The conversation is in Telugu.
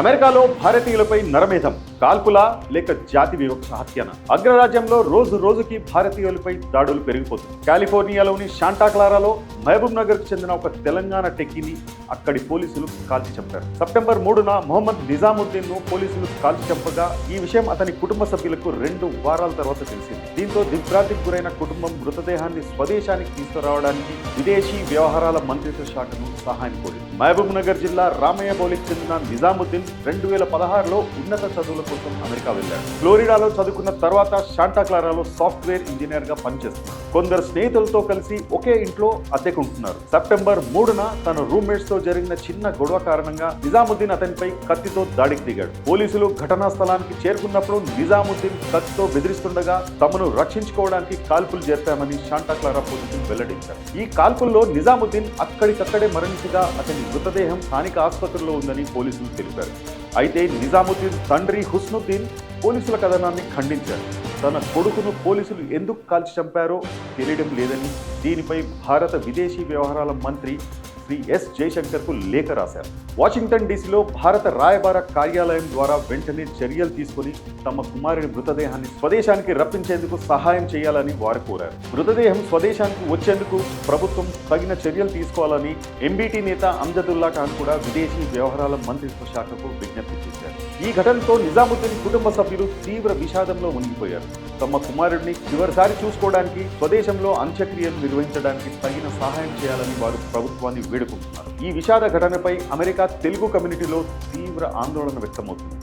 అమెరికాలో భారతీయులపై నరమేధం. కాల్పులా లేక జాతి వివక్ష హత్యన. అగ్రరాజ్యంలో రోజు రోజుకి భారతీయులపై దాడులు పెరిగిపోతుంది కాలిఫోర్నియాలోని శాంటాక్లారాలో మహబూబ్ నగర్కు చెందిన ఒక తెలంగాణ టెక్కిని అక్కడి పోలీసులు కాల్చి చంపారు. సెప్టెంబర్ మూడున మొహమ్మద్ నిజాముద్దీన్ను పోలీసులు కాల్చి చంపగా ఈ విషయం అతని కుటుంబ సభ్యులకు రెండు వారాల తర్వాత తెలిసింది. దీంతో దిగ్భ్రాంతికి గురైన కుటుంబం మృతదేహాన్ని స్వదేశానికి తీసుకురావడానికి విదేశీ వ్యవహారాల మంత్రిత్వ శాఖను సహాయం కోరింది. మహబూబ్ నగర్ జిల్లా రామయ్యబౌలికి చెందిన నిజాముద్దీన్ రెండు వేల పదహారులో ఉన్నత చదువులకు కోసం అమెరికా వెళ్ళాడు. ఫ్లోరిడాలో చదువుకున్న తర్వాత శాంటాక్లారాలో సాఫ్ట్వేర్ ఇంజనీర్గా పనిచేస్తున్నాడు. కొందరు స్నేహితులతో కలిసి ఒకే ఇంట్లో అద్దెకుంటున్నారు. సెప్టెంబర్ మూడున తన రూమ్మేట్స్తో జరిగిన చిన్న గొడవ కారణంగా నిజాముద్దీన్ అతనిపై కత్తితో దాడికి దిగాడు. పోలీసులు ఘటనా స్థలానికి చేరుకున్నప్పుడు నిజాముద్దీన్ కత్తితో బెదిరిస్తుండగా తమను రక్షించుకోవడానికి కాల్పులు జరిపామని శాంటాక్లారా పోలీసులు వెల్లడించారు. ఈ కాల్పుల్లో నిజాముద్దీన్ అక్కడికక్కడే మరణించగా అతని మృతదేహం స్థానిక ఆసుపత్రిలో ఉందని పోలీసులు తెలిపారు. అయితే నిజాముద్దీన్ తండ్రి హుస్నుద్దీన్ పోలీసుల కథనాన్ని ఖండించారు. తన కొడుకును పోలీసులు ఎందుకు కాల్చి చంపారో తెలియడం లేదని దీనిపై భారత విదేశీ వ్యవహారాల మంత్రి శ్రీ ఎస్ జయశంకర్కు లేఖ రాశారు. వాషింగ్టన్ డీసీలో భారత రాయబార కార్యాలయం ద్వారా వెంటనే చర్యలు తీసుకుని తమ కుమారుని మృతదేహాన్ని స్వదేశానికి రప్పించేందుకు సహాయం చేయాలని వారు కోరారు. మృతదేహం స్వదేశానికి వచ్చేందుకు ప్రభుత్వం తగిన చర్యలు తీసుకోవాలని ఎంబీటీ నేత అంజదుల్లా ఖాన్ కూడా విదేశీ వ్యవహారాల మంత్రిత్వ శాఖకు విజ్ఞప్తి చేశారు. ఈ ఘటనతో నిజాముద్దీన్ కుటుంబ సభ్యులు తీవ్ర విషాదంలో మునిగిపోయారు. తమ కుమారుడిని చివరిసారి చూసుకోవడానికి స్వదేశంలో అంత్యక్రియలు నిర్వహించడానికి తగిన సహాయం చేయాలని వారు ప్రభుత్వాన్ని వేడుకుంటున్నారు. ఈ విషాద ఘటనపై అమెరికా తెలుగు కమ్యూనిటీలో తీవ్ర ఆందోళన వ్యక్తమవుతుంది.